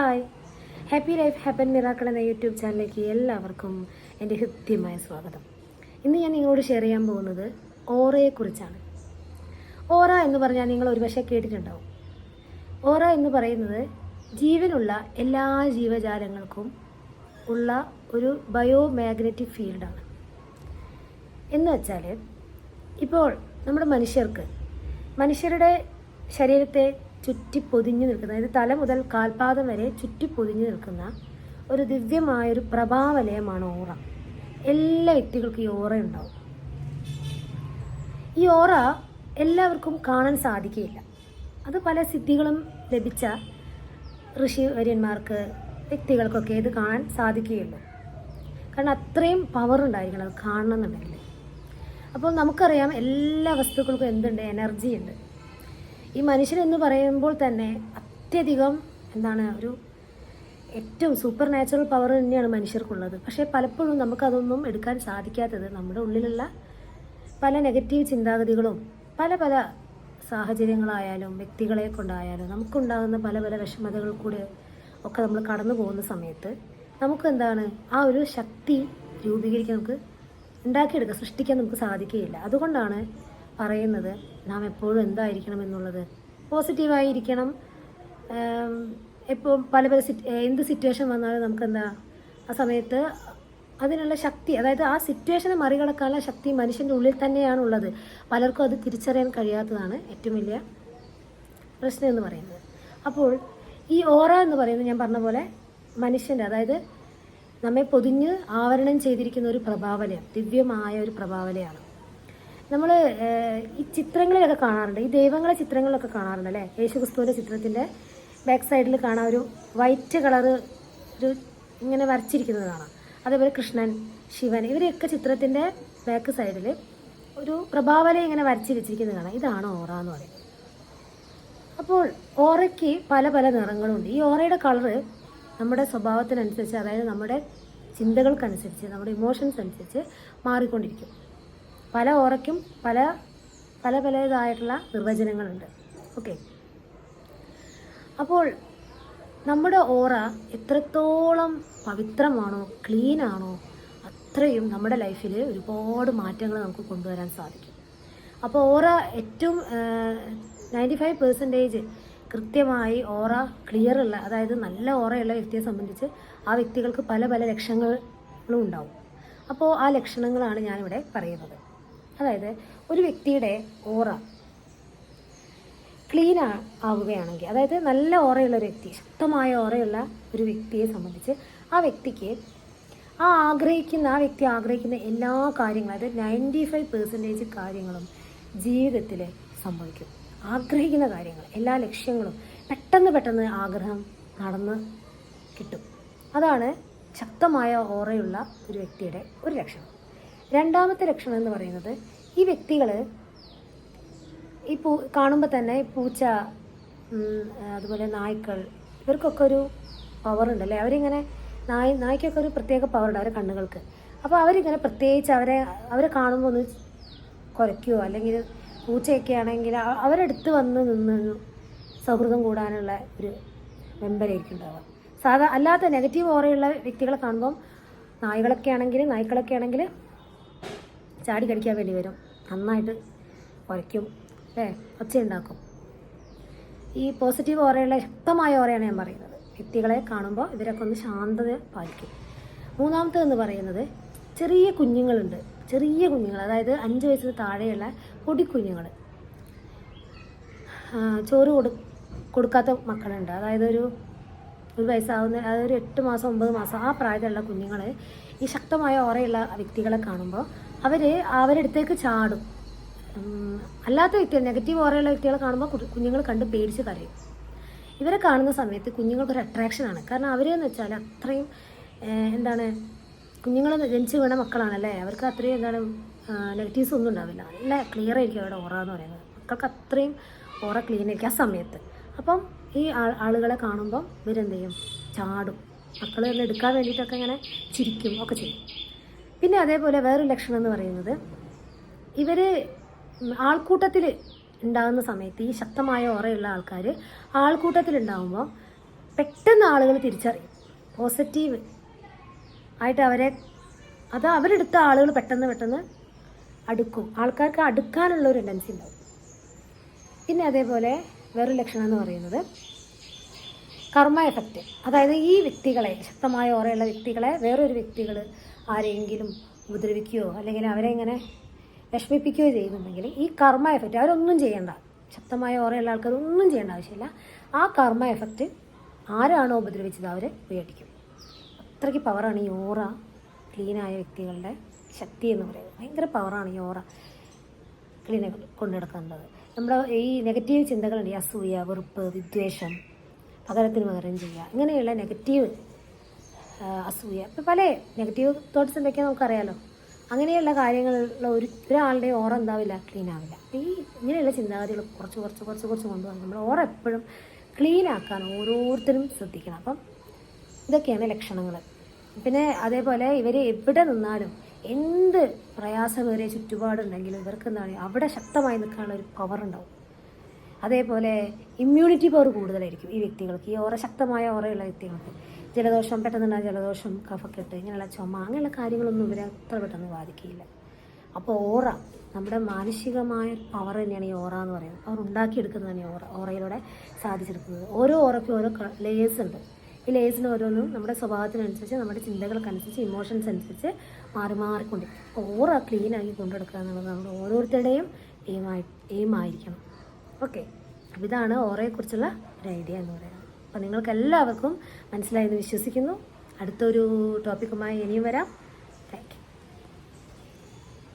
Hi happy life happen miracle എന്ന YouTube ചാനലിലേക്ക് എല്ലാവർക്കും എന്റെ ഹൃദ്യമായ സ്വാഗതം. ഇന്ന് ഞാൻ നിങ്ങളോട് ഷെയർ ചെയ്യാൻ പോകുന്നത് ഓറയെക്കുറിച്ചാണ്. ഓറ എന്ന് പറഞ്ഞാൽ നിങ്ങൾ ഒരുപക്ഷെ കേട്ടിട്ടുണ്ടാവും. ഓറ എന്ന് പറയുന്നത് ജീവനുള്ള എല്ലാ ജീവജാലങ്ങൾക്കും ഉള്ള ഒരു ബയോ മാഗ്നറ്റിക് ഫീൽഡാണ് എന്ന് വെച്ചാൽ ഇപ്പോൾ നമ്മുടെ മനുഷ്യർക്ക് മനുഷ്യരുടെ ശരീരത്തെ ചുറ്റി പൊതിഞ്ഞു നിൽക്കുന്ന അതായത് തല മുതൽ കാൽപാദം വരെ ചുറ്റി പൊതിഞ്ഞു നിൽക്കുന്ന ഒരു ദിവ്യമായൊരു പ്രഭാവലയമാണ് ഓറ. എല്ലാ വ്യക്തികൾക്കും ഈ ഓറ ഉണ്ടാവും. ഈ ഓറ എല്ലാവർക്കും കാണാൻ സാധിക്കുകയില്ല. അത് പല സിദ്ധികളും ലഭിച്ച ഋഷിവര്യന്മാർക്ക് വ്യക്തികൾക്കൊക്കെ ഇത് കാണാൻ സാധിക്കുകയുള്ളൂ. കാരണം അത്രയും പവർ ഉണ്ടായിരിക്കണം അത് കാണണം എന്നുണ്ടെങ്കിൽ. അപ്പോൾ നമുക്കറിയാം എല്ലാ വസ്തുക്കൾക്കും എന്തുണ്ട്? എനർജി ഉണ്ട്. ഈ മനുഷ്യനെന്ന് പറയുമ്പോൾ തന്നെ അത്യധികം എന്താണ് ഒരു ഏറ്റവും സൂപ്പർ നാച്ചുറൽ പവർ തന്നെയാണ് മനുഷ്യർക്കുള്ളത്. പക്ഷേ പലപ്പോഴും നമുക്കതൊന്നും എടുക്കാൻ സാധിക്കാത്തത് നമ്മുടെ ഉള്ളിലുള്ള പല നെഗറ്റീവ് ചിന്താഗതികളും പല പല സാഹചര്യങ്ങളായാലും വ്യക്തികളെ കൊണ്ടായാലും നമുക്കുണ്ടാകുന്ന പല പല വിഷമതകൾ കൂടെ ഒക്കെ നമ്മൾ കടന്നു പോകുന്ന സമയത്ത് നമുക്ക് എന്താണ് ആ ഒരു ശക്തി രൂപീകരിക്കാൻ നമുക്ക് ഉണ്ടാക്കിയെടുക്കുക സൃഷ്ടിക്കാൻ നമുക്ക് സാധിക്കുകയില്ല. അതുകൊണ്ടാണ് പറയുന്നത് നാം എപ്പോഴും എന്തായിരിക്കണം എന്നുള്ളത്? പോസിറ്റീവായിരിക്കണം എപ്പോൾ പല പല എന്ത് സിറ്റുവേഷൻ വന്നാലും നമുക്ക് എന്താ ആ സമയത്ത് അതിനുള്ള ശക്തി അതായത് ആ സിറ്റുവേഷനെ മറികടക്കാനുള്ള ശക്തി മനുഷ്യന്റെ ഉള്ളിൽ തന്നെയാണ് ഉള്ളത്. പലർക്കും അത് തിരിച്ചറിയാൻ കഴിയാത്തതാണ് ഏറ്റവും വലിയ പ്രശ്നം എന്ന് പറയുന്നത്. അപ്പോൾ ഈ ഓറ എന്ന് പറയുന്നത് ഞാൻ പറഞ്ഞ പോലെ മനുഷ്യന്റെ അതായത് നമ്മെ പൊതിഞ്ഞ് ആവരണം ചെയ്തിരിക്കുന്ന ഒരു പ്രഭാവലയാണ് ദിവ്യമായ ഒരു പ്രഭാവലയാണ്. നമ്മൾ ഈ ചിത്രങ്ങളിലൊക്കെ കാണാറുണ്ട്. ഈ ദൈവങ്ങളെ ചിത്രങ്ങളിലൊക്കെ കാണാറുണ്ട് അല്ലേ? യേശു ക്രിസ്തുവിന്റെ ചിത്രത്തിന്റെ ബാക്ക് സൈഡിൽ കാണാൻ ഒരു വൈറ്റ് കളറ് ഒരു ഇങ്ങനെ വരച്ചിരിക്കുന്നത് കാണാം. അതേപോലെ കൃഷ്ണൻ ശിവൻ ഇവരെയൊക്കെ ചിത്രത്തിന്റെ ബാക്ക് സൈഡിൽ ഒരു പ്രഭാവലയം ഇങ്ങനെ വരച്ച് വെച്ചിരിക്കുന്നത് കാണാം. ഇതാണ് ഓറ എന്ന് പറയുന്നത് അപ്പോൾ ഓറയ്ക്ക് പല പല നിറങ്ങളുണ്ട്. ഈ ഓറയുടെ കളറ് നമ്മുടെ സ്വഭാവത്തിനനുസരിച്ച് അതായത് നമ്മുടെ ചിന്തകൾക്കനുസരിച്ച് നമ്മുടെ ഇമോഷൻസ് അനുസരിച്ച് മാറിക്കൊണ്ടിരിക്കും. പല ഓറയ്ക്കും പല പല പലതായിട്ടുള്ള നിർവചനങ്ങളുണ്ട്. ഓക്കെ അപ്പോൾ നമ്മുടെ ഓറ എത്രത്തോളം പവിത്രമാണോ ക്ലീൻ ആണോ അത്രയും നമ്മുടെ ലൈഫിൽ ഒരുപാട് മാറ്റങ്ങൾ നമുക്ക് കൊണ്ടുവരാൻ സാധിക്കും. അപ്പോൾ ഓറ ഏറ്റവും നയന്റി ഫൈവ് പെർസെന്റേജ് കൃത്യമായി ഓറ ക്ലിയർ ഉള്ള അതായത് നല്ല ഓറയുള്ള വ്യക്തിയെ സംബന്ധിച്ച് ആ വ്യക്തികൾക്ക് പല പല ലക്ഷണങ്ങളും ഉണ്ടാവും. അപ്പോൾ ആ ലക്ഷണങ്ങളാണ് ഞാനിവിടെ പറയുന്നത്. അതായത് ഒരു വ്യക്തിയുടെ ഓറ ക്ലീൻ ആവുകയാണെങ്കിൽ അതായത് നല്ല ഓറയുള്ള ഒരു വ്യക്തി ശക്തമായ ഓറയുള്ള ഒരു വ്യക്തിയെ സംബന്ധിച്ച് ആ വ്യക്തിക്ക് ആ ആഗ്രഹിക്കുന്ന ആ വ്യക്തി ആഗ്രഹിക്കുന്ന എല്ലാ കാര്യങ്ങളും അതായത് നയന്റി ഫൈവ് പെർസെന്റേജ് കാര്യങ്ങളും ജീവിതത്തിൽ സംഭവിക്കും. ആഗ്രഹിക്കുന്ന കാര്യങ്ങൾ എല്ലാ ലക്ഷ്യങ്ങളും പെട്ടെന്ന് പെട്ടെന്ന് ആഗ്രഹം നടന്ന് കിട്ടും. അതാണ് ശക്തമായ ഓറയുള്ള ഒരു വ്യക്തിയുടെ ഒരു ലക്ഷണം. രണ്ടാമത്തെ ലക്ഷണം എന്ന് പറയുന്നത് ഈ വ്യക്തികൾ ഈ പൂ കാണുമ്പോൾ തന്നെ പൂച്ച അതുപോലെ നായ്ക്കൾ ഇവർക്കൊക്കെ ഒരു പവർ ഉണ്ടല്ലേ? അവരിങ്ങനെ നായ് നായ്ക്കൊക്കെ ഒരു പ്രത്യേക പവറുണ്ട് അവരുടെ കണ്ണുകൾക്ക്. അപ്പോൾ അവരിങ്ങനെ പ്രത്യേകിച്ച് അവരെ അവരെ കാണുമ്പോൾ ഒന്ന് കുരയ്ക്കുകയോ അല്ലെങ്കിൽ പൂച്ചയൊക്കെ ആണെങ്കിൽ അവരെടുത്ത് വന്ന് നിന്ന് സൗഹൃദം കൂടാനുള്ള ഒരു മെമ്പരായിരിക്കും ഉണ്ടാവുക. സാധാ അല്ലാത്ത നെഗറ്റീവ് ഓറയുള്ള വ്യക്തികളെ കാണുമ്പം നായ്കളൊക്കെ ആണെങ്കിൽ നായ്ക്കളൊക്കെ ആണെങ്കിൽ ചാടി കടിക്കാൻ വേണ്ടി വരും. നന്നായിട്ട് കുരയ്ക്കും അല്ലേ? ഒച്ചയുണ്ടാക്കും. ഈ പോസിറ്റീവ് ഓറയുള്ള ശക്തമായ ഓറയാണ് ഞാൻ പറയുന്നത്. വ്യക്തികളെ കാണുമ്പോൾ ഇവരൊക്കെ ഒന്ന് ശാന്തത പാലിക്കും. മൂന്നാമത്തേന്ന് പറയുന്നത് ചെറിയ കുഞ്ഞുങ്ങളുണ്ട്. ചെറിയ കുഞ്ഞുങ്ങൾ അതായത് അഞ്ച് വയസ്സിന് താഴെയുള്ള പൊടിക്കുഞ്ഞുങ്ങൾ. ചോറ് കൊടു കൊടുക്കാത്ത മക്കളുണ്ട്. അതായത് ഒരു ഒരു വയസ്സാവുന്ന അതായത് ഒരു എട്ട് മാസം ഒമ്പത് മാസം ആ പ്രായത്തിലുള്ള കുഞ്ഞുങ്ങൾ ഈ ശക്തമായ ഓറയുള്ള വ്യക്തികളെ കാണുമ്പോൾ അവർ അവരടുത്തേക്ക് ചാടും. അല്ലാത്ത വ്യക്തികൾ നെഗറ്റീവ് ഓറയുള്ള വ്യക്തികളെ കാണുമ്പോൾ കുഞ്ഞുങ്ങൾ കണ്ട് പേടിച്ച് കരയും. ഇവരെ കാണുന്ന സമയത്ത് കുഞ്ഞുങ്ങൾക്കൊരു അട്രാക്ഷനാണ് കാരണം അവരെന്ന് വെച്ചാൽ അത്രയും എന്താണ് കുഞ്ഞുങ്ങൾ ജനിച്ച് വീണ മക്കളാണല്ലേ? അവർക്ക് അത്രയും എന്താണ് നെഗറ്റീവ്സ് ഒന്നും ഉണ്ടാവില്ല. നല്ല ക്ലിയർ ആയിരിക്കും അവരുടെ ഓറ എന്ന് പറയുന്നത്. മക്കൾക്ക് അത്രയും ഓറ ക്ലീൻ ആയിരിക്കും ആ സമയത്ത്. അപ്പം ഈ ആളുകളെ കാണുമ്പം ഇവരെന്ത് ചെയ്യും? ചാടും. തന്നെ എടുക്കാൻ വേണ്ടിയിട്ടൊക്കെ ഇങ്ങനെ ചിരിക്കും ഒക്കെ ചെയ്യും. പിന്നെ അതേപോലെ വേറൊരു ലക്ഷണം എന്ന് പറയുന്നത് ഇവർ ആൾക്കൂട്ടത്തിൽ ഉണ്ടാകുന്ന സമയത്ത് ഈ ശക്തമായ ഓറയുള്ള ആൾക്കാർ ആൾക്കൂട്ടത്തിൽ ഉണ്ടാകുമ്പോൾ പെട്ടെന്ന് ആളുകൾ തിരിച്ചറിയും. പോസിറ്റീവ് ആയിട്ട് അവരെ അത് അവരെടുത്ത ആളുകൾ പെട്ടെന്ന് പെട്ടെന്ന് അടുക്കും. ആൾക്കാർക്ക് അടുക്കാനുള്ള ഒരു ടെൻഡൻസി ഉണ്ടാവും. പിന്നെ അതേപോലെ വേറൊരു ലക്ഷണം എന്ന് പറയുന്നത് കർമ്മ എഫക്റ്റ് അതായത് ഈ വ്യക്തികളെ ശക്തമായ ഓറയുള്ള വ്യക്തികളെ വേറൊരു വ്യക്തികൾ ആരെങ്കിലും ഉപദ്രവിക്കുകയോ അല്ലെങ്കിൽ അവരെ ഇങ്ങനെ വിഷമിപ്പിക്കുകയോ ചെയ്യുന്നുണ്ടെങ്കിൽ ഈ കർമ്മ എഫക്റ്റ് അവരൊന്നും ചെയ്യേണ്ട. ശക്തമായ ഓറയുള്ള ആൾക്കാർ ഒന്നും ചെയ്യേണ്ട ആവശ്യമില്ല. ആ കർമ്മ എഫക്റ്റ് ആരാണോ ഉപദ്രവിച്ചത് അവർ ഉപയോഗിക്കും അത്രയ്ക്ക് പവറാണ് ഈ ഓറ ക്ലീനായ വ്യക്തികളുടെ ശക്തി എന്ന് പറയുന്നത്. ഭയങ്കര പവറാണ് ഈ ഓറ ക്ലീനെ കൊണ്ടു നമ്മുടെ ഈ നെഗറ്റീവ് ചിന്തകളുണ്ട്. അസൂയ വെറുപ്പ് വിദ്വേഷം പകരത്തിന് പകരം ചെയ്യുക. ഇങ്ങനെയുള്ള നെഗറ്റീവ് അസൂയ. ഇപ്പം പല നെഗറ്റീവ് തോട്ട്സ് എന്തൊക്കെയാണ് നമുക്കറിയാലോ. അങ്ങനെയുള്ള കാര്യങ്ങളുള്ള ഒരു ഒരാളുടെ ഓറ എന്താവില്ല? ക്ലീൻ ആവില്ല. ഈ ഇങ്ങനെയുള്ള ചിന്താഗതികൾ കുറച്ച് കുറച്ച് കുറച്ച് കുറച്ച് കൊണ്ടുപോകണം നമ്മൾ ഓറ എപ്പോഴും ക്ലീൻ ആക്കാൻ ഓരോരുത്തരും ശ്രദ്ധിക്കണം. അപ്പം ഇതൊക്കെയാണ് ലക്ഷണങ്ങൾ. പിന്നെ അതേപോലെ ഇവർ എവിടെ നിന്നാലും എന്ത് പ്രയാസമേറിയ ചുറ്റുപാടുണ്ടെങ്കിലും ഇവർക്ക് എന്താണ് അവിടെ ശക്തമായി നിൽക്കാനുള്ള ഒരു പവർ ഉണ്ടാവും. അതേപോലെ ഇമ്മ്യൂണിറ്റി പവർ കൂടുതലായിരിക്കും ഈ വ്യക്തികൾക്ക് ഈ ഓറ ശക്തമായ ഓറയുള്ള വ്യക്തികൾക്ക്. ജലദോഷം പെട്ടെന്നുണ്ടായ ജലദോഷം കഫക്കെട്ട് ഇങ്ങനെയുള്ള ചുമ അങ്ങനെയുള്ള കാര്യങ്ങളൊന്നും ഇവരെ അത്ര പെട്ടെന്ന് ബാധിക്കില്ല. അപ്പോൾ ഓറ നമ്മുടെ മാനസികമായ പവർ തന്നെയാണ് ഈ ഓറ എന്ന് പറയുന്നത്. അവർ ഉണ്ടാക്കിയെടുക്കുന്നതാണ് ഈ ഓറ ഓറയിലൂടെ സാധിച്ചെടുക്കുന്നത്. ഓരോ ഓറയ്ക്കും ഓരോ ലേയേഴ്സ് ഉണ്ട്. ഈ ലേയേഴ്സിന് ഓരോന്നും നമ്മുടെ സ്വഭാവത്തിനനുസരിച്ച് നമ്മുടെ ചിന്തകൾക്കനുസരിച്ച് ഇമോഷൻസ് അനുസരിച്ച് മാറി മാറിക്കൊണ്ടിരിക്കും. ഓറ ക്ലീൻ ആക്കി കൊണ്ടെടുക്കുക എന്നുള്ളത് നമ്മുടെ ഓരോരുത്തരുടെയും എയിമായി എയിമായിരിക്കണം ഓക്കെ അപ്പോൾ ഇതാണ് ഓറയെക്കുറിച്ചുള്ള ഒരു ഐഡിയ എന്ന് പറയുന്നത്. അപ്പോൾ നിങ്ങൾക്ക് എല്ലാവർക്കും മനസ്സിലായെന്ന് വിശ്വസിക്കുന്നു. അടുത്തൊരു ടോപ്പിക്കുമായി ഇനിയും വരാം.